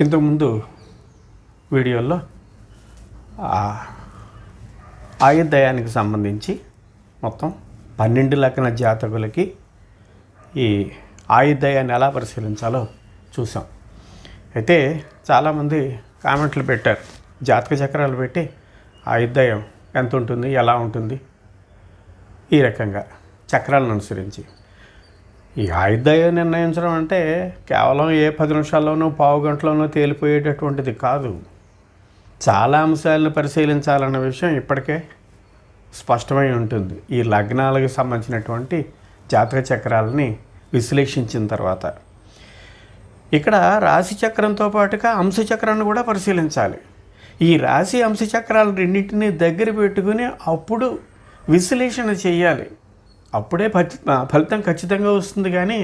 ఇంతకుముందు వీడియోల్లో ఆయుర్దయానికి సంబంధించి మొత్తం పన్నెండు లక్షల జాతకులకి ఈ ఆయుర్దయాన్ని ఎలా పరిశీలించాలో చూసాం. అయితే చాలామంది కామెంట్లు పెట్టారు. జాతక చక్రాలు పెట్టి ఆయుర్దయం ఎంత ఉంటుంది ఎలా ఉంటుంది ఈ రకంగా చక్రాలను అనుసరించి. ఈ ఆయుర్దాయం నిర్ణయించడం అంటే కేవలం ఏ పది నిమిషాల్లోనో పావు గంటలోనూ తేలిపోయేటటువంటిది కాదు. చాలా అంశాలను పరిశీలించాలన్న విషయం ఇప్పటికే స్పష్టమై ఉంటుంది. ఈ లగ్నాలకు సంబంధించినటువంటి జాతక చక్రాలని విశ్లేషించిన తర్వాత. ఇక్కడ రాశి చక్రంతో పాటుగా అంశచక్రాన్ని కూడా పరిశీలించాలి. ఈ రాశి అంశచక్రాలు రెండింటిని దగ్గర పెట్టుకుని అప్పుడు విశ్లేషణ చేయాలి. అప్పుడే ఫలితం ఖచ్చితంగా వస్తుంది కానీ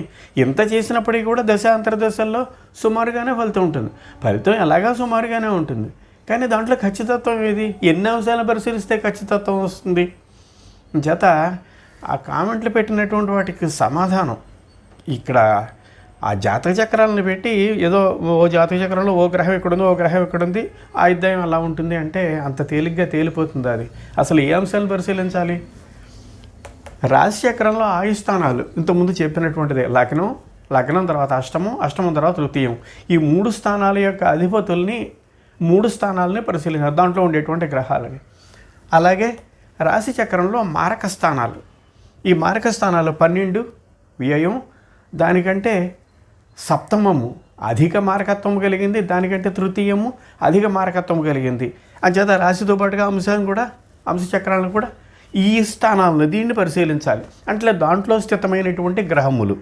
ఇంత చేసినప్పటికీ కూడా దశ అంతర్దశల్లో సుమారుగానే ఫలితం ఉంటుంది. ఫలితం ఎలాగా సుమారుగానే ఉంటుంది. కానీ దాంట్లో ఖచ్చితత్వం ఏది? ఎన్ని అంశాలను పరిశీలిస్తే ఖచ్చితత్వం వస్తుంది? చేత ఆ కామెంట్లు పెట్టినటువంటి వాటికి సమాధానం. ఇక్కడ ఆ జాతక చక్రాలను పెట్టి ఏదో ఓ జాతక చక్రంలో ఓ గ్రహం ఎక్కడుంది ఓ గ్రహం ఎక్కడుంది ఆయుర్దాయం అలా ఉంటుంది అంటే అంత తేలిగ్గా తేలిపోతుంది అది? అసలు ఏ అంశాలను పరిశీలించాలి? రాశి ఆయు స్థానాలు ఇంతకుముందు చెప్పినటువంటిదే. లగ్నం లగ్నం తర్వాత అష్టమం అష్టమం తర్వాత తృతీయం. ఈ మూడు స్థానాల యొక్క అధిపతుల్ని మూడు స్థానాలని పరిశీలించారు దాంట్లో ఉండేటువంటి గ్రహాలని. అలాగే రాశి చక్రంలో మారక స్థానాలు. ఈ మారక స్థానాలు పన్నెండు వ్యయం దానికంటే సప్తమము అధిక మారకత్వం కలిగింది దానికంటే తృతీయము అధిక మారకత్వం కలిగింది. అంచేత రాశితో పాటుగా అంశాన్ని కూడా అంశ చక్రాలను కూడా ఈ స్థానాలను దీన్ని పరిశీలించాలి. అంటే దాంట్లో స్థితమైనటువంటి గ్రహములు.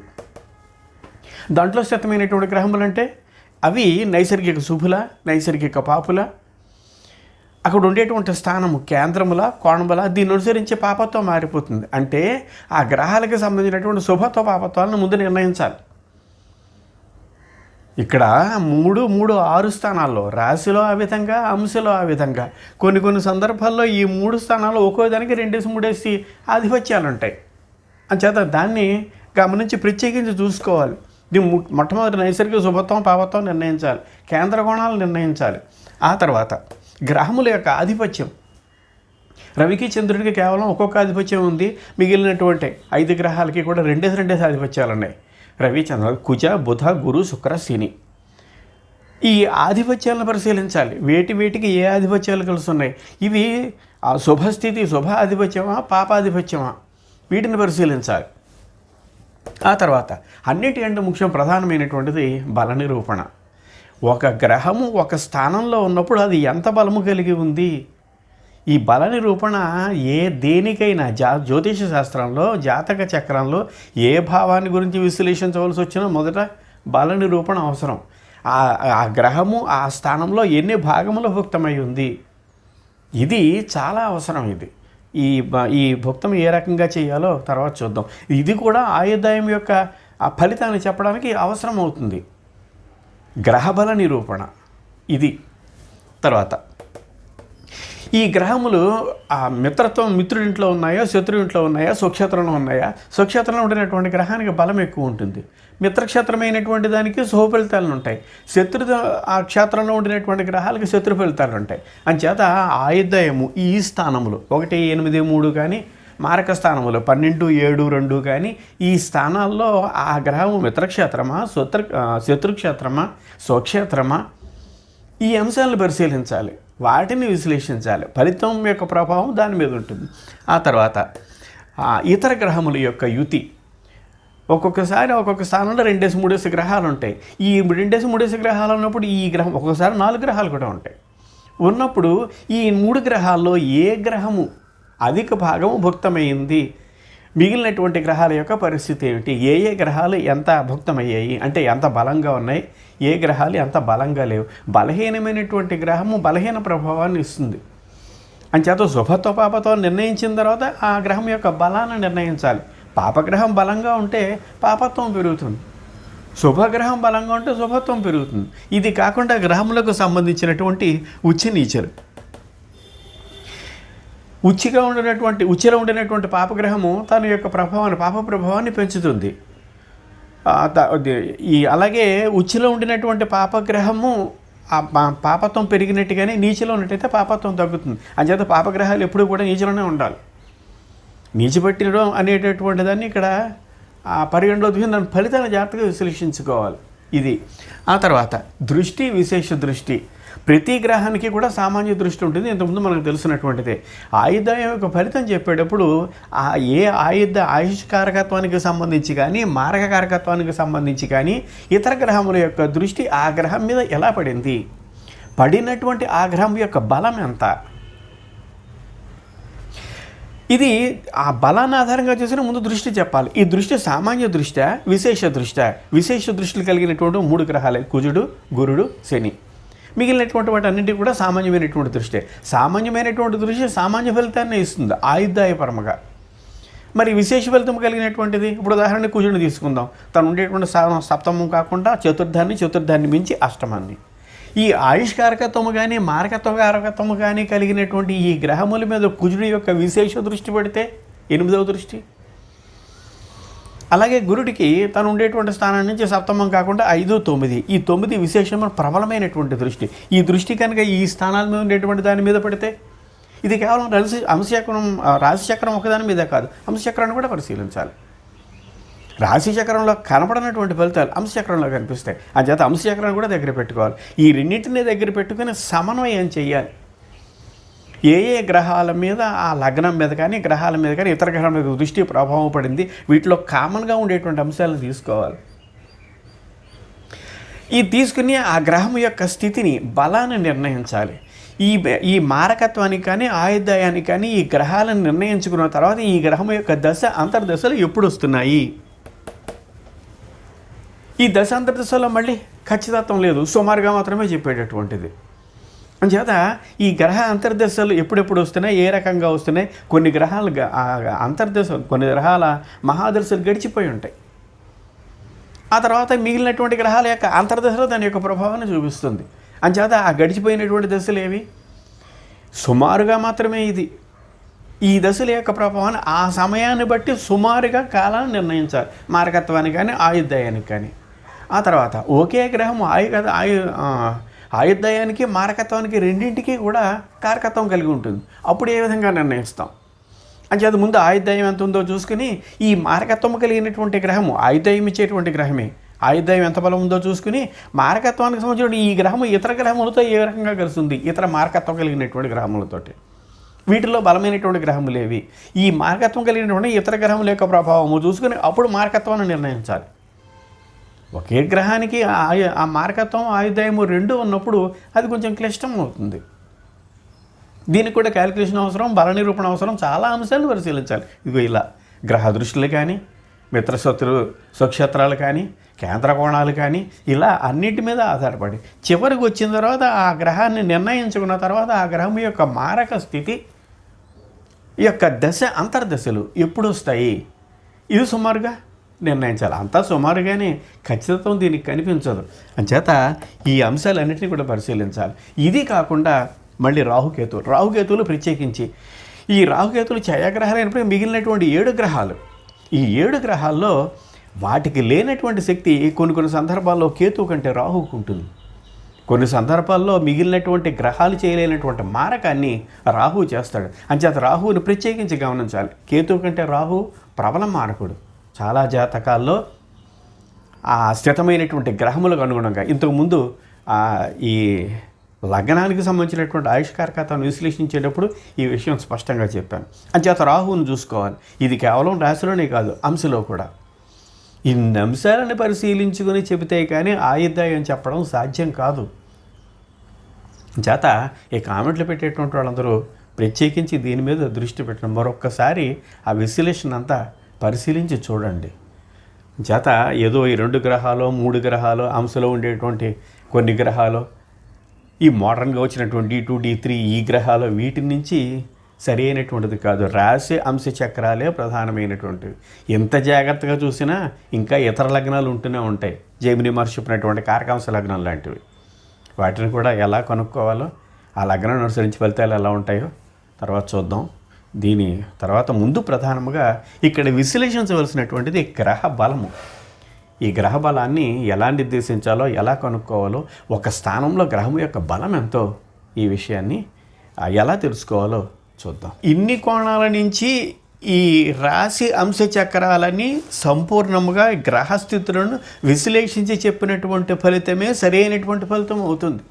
దాంట్లో స్థితమైనటువంటి గ్రహములు అంటే అవి నైసర్గిక శుభుల నైసర్గిక పాపుల అక్కడ ఉండేటువంటి స్థానము కేంద్రముల కోణముల దీన్ని అనుసరించి పాపత్వం మారిపోతుంది. అంటే ఆ గ్రహాలకు సంబంధించినటువంటి శుభత్వ పాపత్వాలను ముందు నిర్ణయించాలి. ఇక్కడ మూడు మూడు ఆరు స్థానాల్లో రాశిలో ఆ విధంగా అంశలో ఆ విధంగా. కొన్ని కొన్ని సందర్భాల్లో ఈ మూడు స్థానాలు ఒక్కో దానికి రెండేసి మూడేసి ఆధిపత్యాలు ఉంటాయి. అంచేత దాన్ని గమనించి ప్రత్యేకించి చూసుకోవాలి. దీని మొట్టమొదటి నైసర్గిక శుభత్వం పాపత్వం నిర్ణయించాలి. కేంద్ర కోణాలు నిర్ణయించాలి. ఆ తర్వాత గ్రహముల యొక్క ఆధిపత్యం. రవికి చంద్రుడికి కేవలం ఒక్కొక్క ఆధిపత్యం ఉంది. మిగిలినటువంటి ఐదు గ్రహాలకి కూడా రెండేసి రెండేసి ఆధిపత్యాలు ఉన్నాయి. రవిచంద్ర కుజ బుధ గురు శుక్ర శని. ఈ ఆధిపత్యాలను పరిశీలించాలి. వేటి వేటికి ఏ ఆధిపత్యాలు కలిసి ఉన్నాయి ఇవి ఆ శుభస్థితి శుభ ఆధిపత్యమా పాపాధిపత్యమా వీటిని పరిశీలించాలి. ఆ తర్వాత అన్నిటికంటే ముఖ్యం ప్రధానమైనటువంటిది బల నిరూపణ ఒక గ్రహము ఒక స్థానంలో ఉన్నప్పుడు అది ఎంత బలము కలిగి ఉంది? ఈ బల నిరూపణ ఏ దేనికైనా జా జ్యోతిష శాస్త్రంలో జాతక చక్రంలో ఏ భావాన్ని గురించి విశ్లేషించవలసి వచ్చినా మొదట బల నిరూపణ అవసరం. ఆ ఆ గ్రహము ఆ స్థానంలో ఎన్ని భాగములు భుక్తమై ఉంది? ఇది చాలా అవసరం ఇది. ఈ ఈ భుక్తం ఏ రకంగా చేయాలో తర్వాత చూద్దాం. ఇది కూడా ఆయుధాయం యొక్క ఆ ఫలితాన్ని చెప్పడానికి అవసరం అవుతుంది గ్రహబల నిరూపణ ఇది. తర్వాత ఈ గ్రహములు ఆ మిత్రత్వం మిత్రుడింట్లో ఉన్నాయా శత్రువింట్లో ఉన్నాయా స్వక్షేత్రంలో ఉన్నాయా? స్వక్షేత్రంలో ఉండినటువంటి గ్రహానికి బలం ఎక్కువ ఉంటుంది. మిత్రక్షేత్రమైనటువంటి దానికి శుభ ఫలితాలు ఉంటాయి. శత్రు ఆ క్షేత్రంలో ఉండినటువంటి గ్రహాలకి శత్రు ఫలితాలు ఉంటాయి. అంచేత ఆయుర్దయము ఈ స్థానములు ఒకటి ఎనిమిది మూడు కానీ మారక స్థానములు పన్నెండు ఏడు రెండు కానీ ఈ స్థానాల్లో ఆ గ్రహము మిత్రక్షేత్రమా శత్రు శత్రుక్షేత్రమా స్వక్షేత్రమా? ఈ అంశాలను పరిశీలించాలి. వాటిని విశ్లేషించాలి. ఫలితం యొక్క ప్రభావం దాని మీద ఉంటుంది. ఆ తర్వాత ఇతర గ్రహముల యొక్క యుతి. ఒక్కొక్కసారి ఒక్కొక్క స్థానంలో రెండేసి మూడేసి గ్రహాలు ఉంటాయి. ఈ రెండేసి మూడేసి గ్రహాలు ఉన్నప్పుడు ఈ గ్రహం ఒక్కొక్కసారి నాలుగు గ్రహాలు కూడా ఉంటాయి. ఉన్నప్పుడు ఈ మూడు గ్రహాల్లో ఏ గ్రహము అధిక భాగము భుక్తమైంది? మిగిలినటువంటి గ్రహాల యొక్క పరిస్థితి ఏమిటి? ఏ ఏ గ్రహాలు ఎంత అభుక్తమయ్యాయి? అంటే ఎంత బలంగా ఉన్నాయి? ఏ గ్రహాలు ఎంత బలంగా లేవు? బలహీనమైనటువంటి గ్రహము బలహీన ప్రభావాన్ని ఇస్తుంది. అంచేత శుభత్వ పాపతో నిర్ణయించిన తర్వాత ఆ గ్రహం యొక్క బలాన్ని నిర్ణయించాలి. పాపగ్రహం బలంగా ఉంటే పాపత్వం పెరుగుతుంది. శుభగ్రహం బలంగా ఉంటే శుభత్వం పెరుగుతుంది. ఇది కాకుండా గ్రహములకు సంబంధించినటువంటి ఉచ్చ నీచలు. ఉచ్చిగా ఉండినటువంటి ఉచ్చిలో ఉండినటువంటి పాపగ్రహము తన యొక్క ప్రభావాన్ని పాప ప్రభావాన్ని పెంచుతుంది. ఈ అలాగే ఉచ్చిలో ఉండినటువంటి పాపగ్రహము పా- పాపత్వం పెరిగినట్టుగానే నీచలో ఉన్నట్టయితే పాపత్వం తగ్గుతుంది. అంచేత పాపగ్రహాలు ఎప్పుడూ కూడా నీచలోనే ఉండాలి. నీచిపెట్టడం అనేటటువంటి దాన్ని ఇక్కడ ఆ పరిగణలో దిగిన దాని ఫలితాన్ని జాగ్రత్తగా విశ్లేషించుకోవాలి. ఇది. ఆ తర్వాత దృష్టి విశేష దృష్టి. ప్రతి గ్రహానికి కూడా సామాన్య దృష్టి ఉంటుంది. ఇంతకుముందు మనకు తెలిసినటువంటిదే ఆయుధాయం యొక్క ఫలితం చెప్పేటప్పుడు ఆ ఏ ఆయుధ ఆయుష్ కారకత్వానికి సంబంధించి కానీ మారక కారకత్వానికి సంబంధించి కానీ ఇతర గ్రహముల యొక్క దృష్టి ఆ గ్రహం మీద ఎలా పడింది? పడినటువంటి ఆ గ్రహం యొక్క బలం ఎంత? ఇది ఆ బలాన్ని ఆధారంగా చేసిన ముందు దృష్టి చెప్పాలి. ఈ దృష్టి సామాన్య దృష్ట్యా విశేష దృష్ట్యా విశేష దృష్టిలు కలిగినటువంటి మూడు గ్రహాలే. కుజుడు గురుడు శని. మిగిలినటువంటి వాటి అన్నింటికి కూడా సామాన్యమైనటువంటి దృష్టి. సామాన్యమైనటువంటి దృష్టి సామాన్య ఫలితాన్ని ఇస్తుంది. ఆయుధాయపరముగా మరి విశేష ఫలితం కలిగినటువంటిది? ఇప్పుడు ఉదాహరణ కుజుడిని తీసుకుందాం. తను ఉండేటువంటి సప్తమం కాకుండా చతుర్థాన్ని చతుర్థాన్ని మించి అష్టమాన్ని. ఈ ఆయుష్కారకత్వము కానీ మార్గత్వకారకత్వము కానీ కలిగినటువంటి ఈ గ్రహముల మీద కుజుడి యొక్క విశేష దృష్టి పెడితే ఎనిమిదవ దృష్టి? అలాగే గురుడికి తను ఉండేటువంటి స్థానం నుంచి సప్తమం కాకుండా ఐదు తొమ్మిది. ఈ తొమ్మిది విశేషమైన ప్రబలమైనటువంటి దృష్టి. ఈ దృష్టి కనుక ఈ స్థానాల మీద ఉండేటువంటి దాని మీద పడితే ఇది కేవలం రసి అంశచక్రం రాశిచక్రం ఒకదాని మీద కాదు. అంశచక్రాన్ని కూడా పరిశీలించాలి. రాశిచక్రంలో కనపడనటువంటి ఫలితాలు అంశచక్రంలో కనిపిస్తాయి. అంచేత అంశచక్రాన్ని కూడా దగ్గర పెట్టుకోవాలి. ఈ రెండింటిని దగ్గర పెట్టుకుని సమన్వయం చేయాలి. ఏ ఏ గ్రహాల మీద ఆ లగ్నం మీద కానీ గ్రహాల మీద కానీ ఇతర గ్రహాల మీద దృష్టి ప్రభావం పడింది వీటిలో కామన్గా ఉండేటువంటి అంశాలను తీసుకోవాలి. ఈ తీసుకుని ఆ గ్రహం యొక్క స్థితిని బలాన్ని నిర్ణయించాలి. ఈ ఈ మారకత్వానికి కానీ ఆయుధాయానికి కానీ ఈ గ్రహాలను నిర్ణయించుకున్న తర్వాత ఈ గ్రహం యొక్క దశ అంతర్దశలు ఎప్పుడు వస్తున్నాయి? ఈ దశ అంతర్దశలో మళ్ళీ ఖచ్చితత్వం లేదు. సుమారుగా మాత్రమే చెప్పేటటువంటిది. అంచేత ఈ గ్రహ అంతర్దశలు ఎప్పుడెప్పుడు వస్తున్నాయి? ఏ రకంగా వస్తున్నాయి? కొన్ని గ్రహాలు అంతర్దశలు కొన్ని గ్రహాల మహాదశలు గడిచిపోయి ఉంటాయి. ఆ తర్వాత మిగిలినటువంటి గ్రహాల యొక్క అంతర్దశలో దాని యొక్క ప్రభావాన్ని చూపిస్తుంది. అంచేత ఆ గడిచిపోయినటువంటి దశలు ఏవి? సుమారుగా మాత్రమే ఇది. ఈ దశల యొక్క ప్రభావాన్ని ఆ సమయాన్ని బట్టి సుమారుగా కాలాన్ని నిర్ణయించాలి. మారకత్వానికి కానీ ఆయుర్దాయానికి కానీ. ఆ తర్వాత ఒకే గ్రహం ఆయు ఆయు ఆయుర్దాయానికి మారకత్వానికి రెండింటికి కూడా కారకత్వం కలిగి ఉంటుంది. అప్పుడు ఏ విధంగా నిర్ణయిస్తాం? అంటే అది ముందు ఆయుర్దాయం ఎంత ఉందో చూసుకుని ఈ మారకత్వం కలిగినటువంటి గ్రహము ఆయుర్దాయం ఇచ్చేటువంటి గ్రహమే. ఆయుర్దాయం ఎంత బలం ఉందో చూసుకుని మారకత్వానికి సంబంధించిన ఈ గ్రహము ఇతర గ్రహములతో ఏ రకంగా కలుస్తుంది ఇతర మారకత్వం కలిగినటువంటి గ్రహములతోటి వీటిలో బలమైనటువంటి గ్రహములు ఏవి? ఈ మార్గత్వం కలిగినటువంటి ఇతర గ్రహముల యొక్క ప్రభావము చూసుకుని అప్పుడు మార్గత్వాన్ని నిర్ణయించాలి. ఒకే గ్రహానికి ఆయు ఆ మారకత్వం ఆయుధాయము రెండు ఉన్నప్పుడు అది కొంచెం క్లిష్టం అవుతుంది. దీనికి కూడా క్యాలిక్యులేషన్ అవసరం బల నిరూపణ అవసరం చాలా అంశాలు పరిశీలించాలి. ఇదిగో ఇలా గ్రహ దృష్టిలు కానీ మిత్రశత్రు స్వక్షేత్రాలు కానీ కేంద్ర కోణాలు కానీ ఇలా అన్నిటి మీద ఆధారపడి. చివరికి వచ్చిన తర్వాత ఆ గ్రహాన్ని నిర్ణయించుకున్న తర్వాత ఆ గ్రహం యొక్క మారక స్థితి ఈ యొక్క దశ అంతర్దశలు ఎప్పుడు వస్తాయి? ఇది సుమారుగా నిర్ణయించాలి. అంతా సుమారుగానే ఖచ్చితత్వం దీనికి కనిపించదు. అంచేత ఈ అంశాలన్నింటినీ కూడా పరిశీలించాలి. ఇది కాకుండా మళ్ళీ రాహుకేతువులు రాహుకేతువులు ప్రత్యేకించి. ఈ రాహుకేతులు ఛాయాగ్రహాలు అయినప్పుడు మిగిలినటువంటి ఏడు గ్రహాలు. ఈ ఏడు గ్రహాల్లో వాటికి లేనటువంటి శక్తి కొన్ని కొన్ని సందర్భాల్లో కేతువు కంటే రాహుకు ఉంటుంది. కొన్ని సందర్భాల్లో మిగిలినటువంటి గ్రహాలు చేయలేనటువంటి మారకాన్ని రాహు చేస్తాడు. అంచేత రాహువుని ప్రత్యేకించి గమనించాలి. కేతువు కంటే రాహు ప్రబల మారకుడు. చాలా జాతకాల్లో ఆ స్థితమైనటువంటి గ్రహములకు అనుగుణంగా. ఇంతకుముందు ఈ లగ్నానికి సంబంధించినటువంటి ఆయుష్కారకతను విశ్లేషించేటప్పుడు ఈ విషయం స్పష్టంగా చెప్పాను. అంచేత రాహువుని చూసుకోవాలి. ఇది కేవలం రాశిలోనే కాదు అంశలో కూడా. ఇన్ని అంశాలను పరిశీలించుకొని చెబితే కానీ ఆయుర్దాయం చెప్పడం సాధ్యం కాదు. చేత ఈ కామెంట్లు పెట్టేటువంటి వాళ్ళందరూ ప్రత్యేకించి దీని మీద దృష్టి పెట్టడం. మరొక్కసారి ఆ విశ్లేషణ అంతా పరిశీలించి చూడండి. జత ఏదో ఈ రెండు గ్రహాలు మూడు గ్రహాలు అంశలో ఉండేటువంటి కొన్ని గ్రహాలు ఈ మోడర్న్గా వచ్చినటువంటి డి టూ డి త్రీ ఈ గ్రహాలు వీటి నుంచి సరి అయినటువంటిది కాదు. రాశి అంశ చక్రాలే ప్రధానమైనటువంటివి. ఎంత జాగ్రత్తగా చూసినా ఇంకా ఇతర లగ్నాలు ఉంటూనే ఉంటాయి. జైమిని మహర్షి చెప్పినటువంటి కారకాంశ లగ్నం లాంటివి. వాటిని కూడా ఎలా కనుక్కోవాలో ఆ లగ్నం అనుసరించి ఫలితాలు ఎలా ఉంటాయో తర్వాత చూద్దాం. దీని తర్వాత ముందు ప్రధానముగా ఇక్కడ విశ్లేషించవలసినటువంటిది గ్రహ బలము. ఈ గ్రహ బలాన్ని ఎలా నిర్దేశించాలో ఎలా కనుక్కోవాలో ఒక స్థానంలో గ్రహం యొక్క బలం ఎంతో ఈ విషయాన్ని ఎలా తెలుసుకోవాలో చూద్దాం. ఇన్ని కోణాల నుంచి ఈ రాశి అంశ చక్రాలని సంపూర్ణముగా గ్రహస్థితులను విశ్లేషించి చెప్పినటువంటి ఫలితమే సరైనటువంటి ఫలితం అవుతుంది.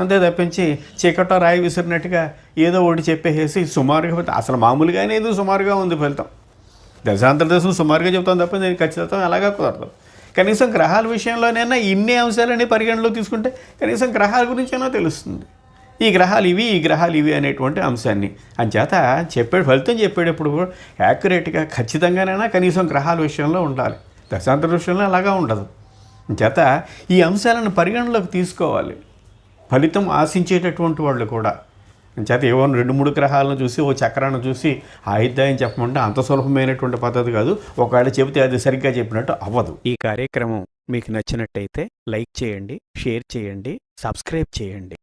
అంతే తప్పించి చీకట్లో రాయి విసిరినట్టుగా ఏదో ఒకటి చెప్పేసి సుమారుగా అసలు మామూలుగానే ఏదో సుమారుగా ఉంది ఫలితం. దశాంతర దశం సుమారుగా చెప్తాం తప్ప నేను ఖచ్చితంగా అలాగా కుదరదు. కనీసం గ్రహాల విషయంలోనైనా ఇన్ని అంశాలని పరిగణలో తీసుకుంటే కనీసం గ్రహాల గురించైనా తెలుస్తుంది. ఈ గ్రహాలు ఇవి ఈ గ్రహాలు ఇవి అనేటువంటి అంశాన్ని. అంచేత చెప్పాడు ఫలితం చెప్పేటప్పుడు కూడా యాక్యురేట్గా ఖచ్చితంగానైనా కనీసం గ్రహాల విషయంలో ఉండాలి. దశాంతర విషయంలో అలాగా ఉండదు. అంచేత ఈ అంశాలను పరిగణలోకి తీసుకోవాలి. ఫలితం ఆశించేటటువంటి వాళ్ళు కూడా. చేత ఏవో రెండు మూడు గ్రహాలను చూసి ఓ చక్రాన్ని చూసి ఆయుద్ధాయం చెప్పమంటే అంత సులభమైనటువంటి పద్ధతి కాదు. ఒకవేళ చెబితే అది సరిగ్గా చెప్పినట్టు అవ్వదు. ఈ కార్యక్రమం మీకు నచ్చినట్టయితే లైక్ చేయండి షేర్ చేయండి సబ్స్క్రైబ్ చేయండి.